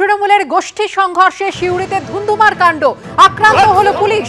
তৃণমূলের গোষ্ঠী সংঘর্ষে শিউরিতে ধুন্ধুমার কাণ্ড। আক্রান্ত হলো পুলিশ।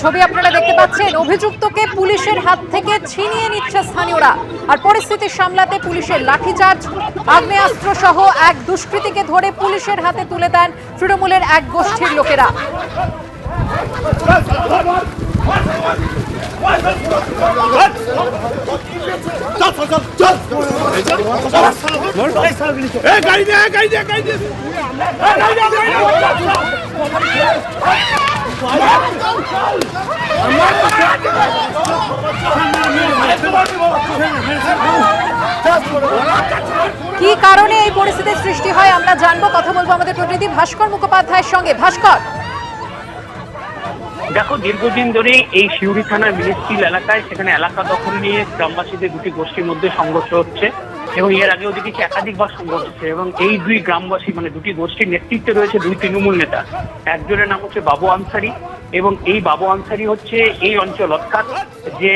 ছবি আপনারা দেখতে পাচ্ছেন, অভিযুক্তকে পুলিশের হাত থেকে ছিনিয়ে নিচ্ছে স্থানীয়রা। আর পরিস্থিতি সামলাতে পুলিশের লাঠিচার্জ আগ্নেয়াস্ত্র সহ এক দুষ্কৃতীকে ধরে পুলিশের হাতে তুলে দেন তৃণমূলের এক গোষ্ঠীর লোকেরা কারণে এই সৃষ্টি হয়, আমরা জানব, কথা বলব আমাদের প্রতিনিধি ভাস্কর মুখোপাধ্যায়ের সঙ্গে। ভাস্কর। দেখো, দীর্ঘদিন ধরে এই শিউরি থানার মিনিস্ট্রিল এলাকায় সেখানে এলাকা দখল নিয়ে গ্রামবাসীদের দুটি গোষ্ঠীর মধ্যে সংঘর্ষ হচ্ছে এবং এর আগেও দেখেছি একাধিকবার সংঘর্ষ হচ্ছে এবং এই দুই গ্রামবাসী মানে দুটি গোষ্ঠীর নেতৃত্বে রয়েছে দুই তৃণমূল নেতা। একজনের নাম হচ্ছে বাবু আনসারি এবং এই বাবু আনসারি হচ্ছে এই অঞ্চল অর্থাৎ যে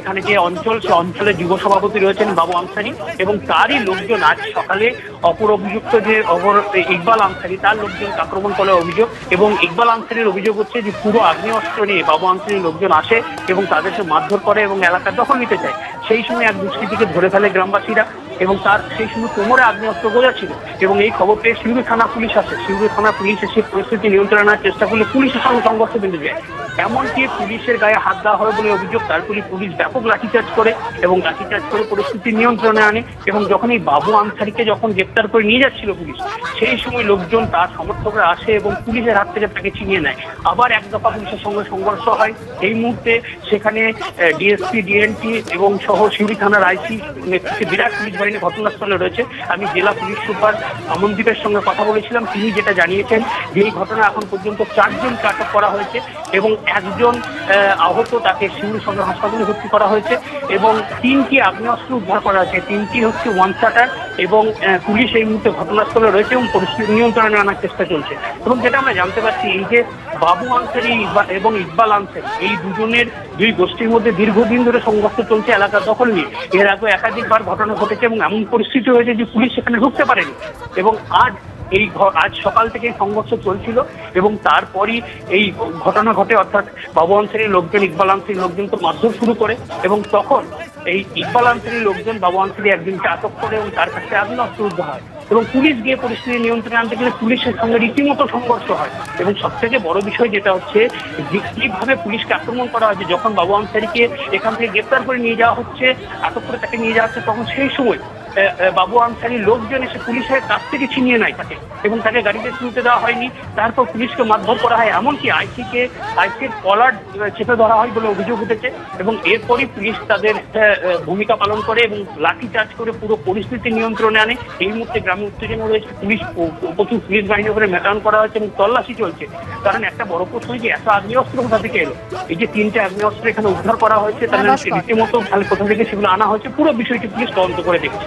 এখানে যে অঞ্চল, সে অঞ্চলের যুব সভাপতি রয়েছেন বাবু আনসারি এবং তারই লোকজন আজ সকালে অপর অভিযুক্ত যে অপর ইকবাল আনসারি, তার লোকজন আক্রমণ করে অভিযোগ এবং ইকবাল আনসারির অভিযোগ হচ্ছে যে পুরো আগ্নেয়াস্ত্র নিয়ে বাবু আনসারির লোকজন আসে এবং তাদেরকে মারধর করে এবং এলাকা দখল নিতে চায়। সেই সময় এক দুষ্কৃতিকে ধরে ফেলে গ্রামবাসীরা এবং তার সেই সময় কোমরে আগ্নেয়াস্ত্র গোজা ছিল। এবং এই খবর পেয়ে শিউরি থানা পুলিশ আসে। শিউরি থানা পুলিশ এসে পরিস্থিতি নিয়ন্ত্রণে আনার চেষ্টা করলে পুলিশের সঙ্গে সংঘর্ষ বেঁধে যায় এমনকি পুলিশের গায়ে হাত দেওয়া হয় বলে অভিযোগ তারপরে পুলিশ ব্যাপক লাঠিচার্জ করে এবং লাঠিচার্জ করে পরিস্থিতি নিয়ন্ত্রণে আনে এবং যখন এই বাবু আনসারিকে যখন গ্রেপ্তার করে নিয়ে যাচ্ছিল পুলিশ, সেই সময় লোকজন তার সমর্থকরা আসে এবং পুলিশের হাত থেকে তাকে ছিনিয়ে নেয়। আবার এক দফা পুলিশের সঙ্গে সংঘর্ষ হয়। এই মুহূর্তে সেখানে ডিএসপি ডিএনটি এবং সহ শিউরি থানার আইসি বিরাট পুলিশ বাহিনী ঘটনাস্থলে রয়েছে। আমি জেলা পুলিশ সুপার অমনদীপের সঙ্গে কথা বলেছিলাম। তিনি যেটা জানিয়েছেন যে এই ঘটনা এখন পর্যন্ত চারজনকে আটক করা হয়েছে এবং একজন আহত তাকে সিউড়ি সদর হাসপাতালে ভর্তি করা হয়েছে এবং তিনটি আগ্নেয়াস্ত্র উদ্ধার করা হয়েছে। তিনটি হচ্ছে ওয়ান শাটার এবং পুলিশ এই মুহূর্তে ঘটনাস্থলে রয়েছে এবং পরিস্থিতি নিয়ন্ত্রণে আনার চেষ্টা চলছে। এবং যেটা আমরা জানতে পারছি, এই যে বাবু আনসারি এবং ইকবাল আনসারি, এই দুজনের দুই গোষ্ঠীর মধ্যে দীর্ঘদিন ধরে সংঘর্ষ চলছে, এলাকা দখল নিয়ে। এর আগে একাধিকবার ঘটনা ঘটেছে এবং এমন পরিস্থিতি হয়েছে যে পুলিশ সেখানে ঢুকতে পারেনি। এবং আজ এই আজ সকাল থেকে সংঘর্ষ চলছিল এবং তারপরই এই ঘটনা ঘটে, অর্থাৎ বাবু আনসারির লোকজন, ইকবাল আনসারির লোকজন তো মারধর শুরু করে এবং তখন এই ইকবাল আনসারির লোকজন বাবু আনসারি একদিনকে আটক করে এবং তার কাছে আগ্নেয়াস্ত্র উদ্ধার হয় এবং পুলিশ গিয়ে পরিস্থিতি নিয়ন্ত্রণে আনতে গেলে পুলিশের সঙ্গে রীতিমতো সংঘর্ষ হয়। এবং সব থেকে বড় বিষয় যেটা হচ্ছে যে কীভাবে পুলিশকে আক্রমণ করা হয়েছে। যখন বাবু আনসারিকে এখান থেকে গ্রেপ্তার করে নিয়ে যাওয়া হচ্ছে, আটক করে তাকে নিয়ে যাওয়া হচ্ছে, তখন সেই সময় বাবু আনসারির লোকজন এসে পুলিশের কাছ থেকে ছিনিয়ে নেয় তাকে এবং তাকে গাড়িতে তুলতে দেওয়া হয়নি। তারপর পুলিশকে মারধর করা হয়। এমনকি আইসিকে আইসির কলার চেপে ধরা হয় বলে অভিযোগ উঠেছে এবং এরপরই পুলিশ তাদের ভূমিকা পালন করে এবং লাঠিচার্জ করে পুরো পরিস্থিতি নিয়ন্ত্রণে আনে। এই মুহূর্তে গ্রামে উত্তেজনা রয়েছে। পুলিশ প্রচুর পুলিশ বাহিনী করে মেটান করা হয়েছে এবং তল্লাশি চলছে। কারণ একটা বড় প্রশ্ন যে এত আগ্নেয়াস্ত্র কোথা থেকে এলো? এই যে তিনটে আগ্নেয়াস্ত্র এখানে উদ্ধার করা হয়েছে তাহলে নমস্কার। রীতিমতো তাহলে কোথা থেকে সেগুলো আনা হয়েছে পুরো বিষয়টি পুলিশ তদন্ত করে দেখছে।